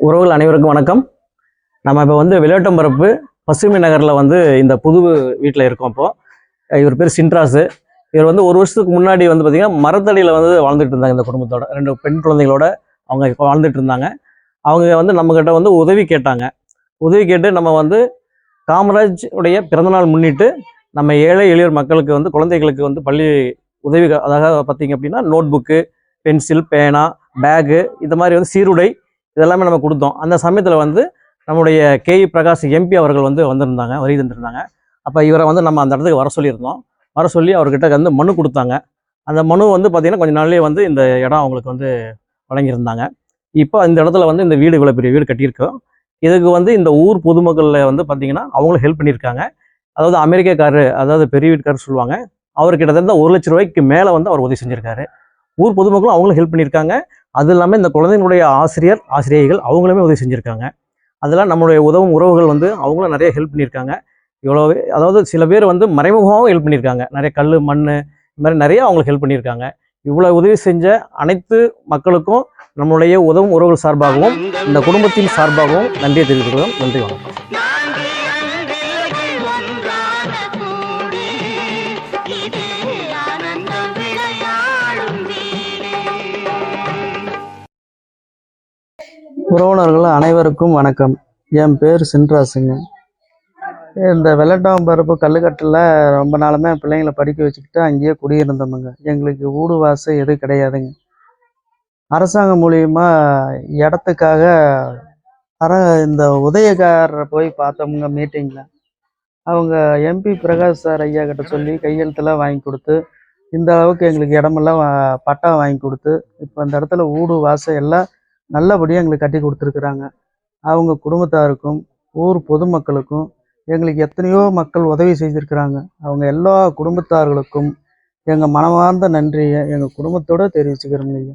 உறவுகள் அனைவருக்கும் வணக்கம். நம்ம இப்போ வந்து விளையாட்டம்பரப்பு பசுமை நகரில் வந்து இந்த புது வீட்டில் இருக்கோம் இப்போது இவர் பேர் சின்ட்ராஸு இவர் வந்து ஒரு வருஷத்துக்கு முன்னாடி வந்து பார்த்திங்கன்னா மரத்தடியில் வந்து வாழ்ந்துட்டு இருந்தாங்க இந்த குடும்பத்தோட. ரெண்டு பெண் குழந்தைகளோட அவங்க இப்போ வாழ்ந்துட்டு இருந்தாங்க. அவங்க வந்து நம்மக்கிட்ட வந்து உதவி கேட்டாங்க. உதவி கேட்டு நம்ம வந்து காமராஜ் உடைய பிறந்தநாள் முன்னிட்டு நம்ம ஏழை எளியோர் மக்களுக்கு வந்து குழந்தைகளுக்கு வந்து பள்ளி உதவி அதாவது பார்த்திங்க அப்படின்னா நோட் புக்கு பென்சில் பேனா பேகு இந்த மாதிரி வந்து சீருடை இதெல்லாமே நம்ம கொடுத்தோம். அந்த சமயத்தில் வந்து நம்முடைய கே. பிரகாஷ் எம்பி அவர்கள் வந்து வந்திருந்தாங்க வருகை தந்திருந்தாங்க. அப்போ இவரை வந்து நம்ம அந்த இடத்துக்கு வர சொல்லியிருந்தோம். வர சொல்லி அவர்கிட்ட வந்து மனு கொடுத்தாங்க. அந்த மனு வந்து பார்த்திங்கன்னா கொஞ்ச நாள்லேயே வந்து இந்த இடம் அவங்களுக்கு வந்து வழங்கியிருந்தாங்க. இப்போ இந்த இடத்துல வந்து இந்த வீடு இவ்வளோ பெரிய வீடு கட்டியிருக்கோம் இதுக்கு வந்து இந்த ஊர் பொதுமக்களில் வந்து பார்த்திங்கன்னா அவங்களும் ஹெல்ப் பண்ணியிருக்காங்க. அதாவது அமெரிக்காக்காரரு அதாவது பெரிய வீட்டுக்காரர் சொல்லுவாங்க அவர் கிட்டத்தட்ட ஒரு லட்ச ரூபாய்க்கு மேலே வந்து அவர் உதவி செஞ்சுருக்காரு. ஊர் பொதுமக்களும் அவங்களும் ஹெல்ப் பண்ணியிருக்காங்க. அது இல்லாமல் இந்த குழந்தைங்களுடைய ஆசிரியர் ஆசிரியைகள் அவங்களுமே உதவி செஞ்சுருக்காங்க. அதெல்லாம் நம்மளுடைய உதவும் உறவுகள் வந்து அவங்களும் நிறைய ஹெல்ப் பண்ணியிருக்காங்க. இவ்வளோ அதாவது சில பேர் வந்து மறைமுகமாகவும் ஹெல்ப் பண்ணியிருக்காங்க. நிறைய கல் மண் இந்த மாதிரி நிறைய அவங்களுக்கு ஹெல்ப் பண்ணியிருக்காங்க. இவ்வளோ உதவி செஞ்ச அனைத்து மக்களுக்கும் நம்மளுடைய உதவும் உறவுகள் சார்பாகவும் இந்த குடும்பத்தின் சார்பாகவும் நன்றியை தெரிவித்துக்கிறோம் நன்றி வணக்கம். உறவினர்கள் அனைவருக்கும் வணக்கம். என் பேர் சின்ராசுங்க. இந்த வெள்ளட்டாம்பரப்பு கல்லுக்கட்டில் ரொம்ப நாளுமே பிள்ளைங்களை படிக்க வச்சுக்கிட்டு அங்கேயே குடியிருந்தோமுங்க. எங்களுக்கு ஊடு வாசல் எதுவும் கிடையாதுங்க. அரசாங்கம் மூலியமாக இடத்துக்காக அர இந்த உதயக்காரரை போய் பார்த்தோமுங்க மீட்டிங்கில் அவங்க எம்பி பிரகாஷ் சார் ஐயா கிட்ட சொல்லி கையெழுத்தெல்லாம் வாங்கி கொடுத்து இந்த அளவுக்கு எங்களுக்கு இடமெல்லாம் பட்டா வாங்கி கொடுத்து இப்போ அந்த இடத்துல ஊடு வாசல் எல்லாம் நல்லபடியாக எங்களுக்கு கட்டி கொடுத்துருக்குறாங்க. அவங்க குடும்பத்தாருக்கும் ஊர் பொதுமக்களுக்கும் எங்களுக்கு எத்தனையோ மக்கள் உதவி செய்திருக்கிறாங்க. அவங்க எல்லா குடும்பத்தார்களுக்கும் எங்கள் மனமார்ந்த நன்றியை எங்கள் குடும்பத்தோடு தெரிவிச்சுக்கிறோம் ஐயா.